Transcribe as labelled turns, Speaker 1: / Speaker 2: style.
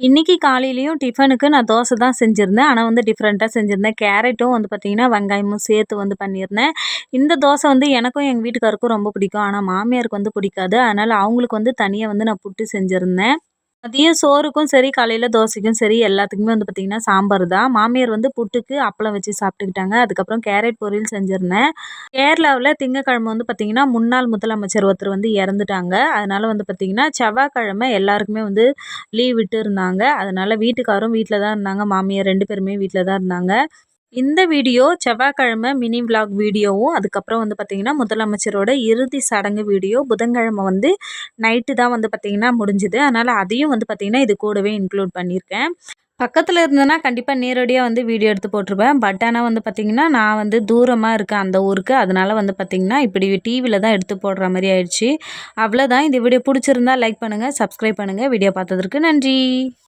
Speaker 1: இன்றைக்கி காலையிலையும் டிஃபனுக்கு நான் தோசை தான் செஞ்சுருந்தேன். ஆனால் வந்து டிஃப்ரெண்ட்டாக செஞ்சுருந்தேன். கேரட்டும் வந்து பார்த்திங்கன்னா வெங்காயமும் சேர்த்து வந்து பண்ணியிருந்தேன். இந்த தோசை வந்து எனக்கும் எங்கள் வீட்டுக்காருக்கும் ரொம்ப பிடிக்கும். ஆனால் மாமியாருக்கு வந்து பிடிக்காது. அதனால் அவங்களுக்கு வந்து தனியாக வந்து நான் புட்டு செஞ்சுருந்தேன். மதியம் சோறுக்கும் சரி காலையில் தோசைக்கும் சரி எல்லாத்துக்குமே வந்து பார்த்திங்கன்னா சாம்பார் தான். மாமியார் வந்து புட்டுக்கு அப்பளம் வச்சு சாப்பிட்டுக்கிட்டாங்க. அதுக்கப்புறம் கேரட் பொரியல் செஞ்சுருந்தேன். கேரளாவில் திங்கக்கிழமை வந்து பார்த்திங்கன்னா முன்னாள் முதலமைச்சர் ஒருத்தர் வந்து இறந்துட்டாங்க. அதனால் வந்து பார்த்திங்கன்னா செவ்வாய்க்கிழமை எல்லாருக்குமே வந்து லீவ் விட்டு இருந்தாங்க அதனால் வீட்டுக்காரும் வீட்டில் தான் இருந்தாங்க. மாமியார் ரெண்டு பேருமே வீட்டில் தான் இருந்தாங்க. இந்த வீடியோ செவ்வாய்க்கிழமை மினி விலாக் வீடியோவும் அதுக்கப்புறம் வந்து பார்த்திங்கன்னா முதலமைச்சரோட இறுதி சடங்கு வீடியோ புதன்கிழமை வந்து நைட்டு தான் வந்து பார்த்திங்கன்னா முடிஞ்சுது. அதனால் அதையும் வந்து பார்த்திங்கன்னா இது கூடவே இன்க்ளூட் பண்ணியிருக்கேன் பக்கத்தில் இருந்தேன்னா கண்டிப்பாக நேரடியாக வந்து வீடியோ எடுத்து போட்டிருப்பேன் பட் ஆனால் வந்து பார்த்திங்கன்னா நான் வந்து தூரமாக இருக்கேன் அந்த ஊருக்கு அதனால் வந்து பார்த்திங்கன்னா இப்படி டிவியில் தான் எடுத்து போடுற மாதிரி ஆயிடுச்சு. அவ்வளோதான் இந்த வீடியோ பிடிச்சிருந்தா லைக் பண்ணுங்கள் சப்ஸ்கிரைப் பண்ணுங்கள் வீடியோ பார்த்ததற்கு நன்றி.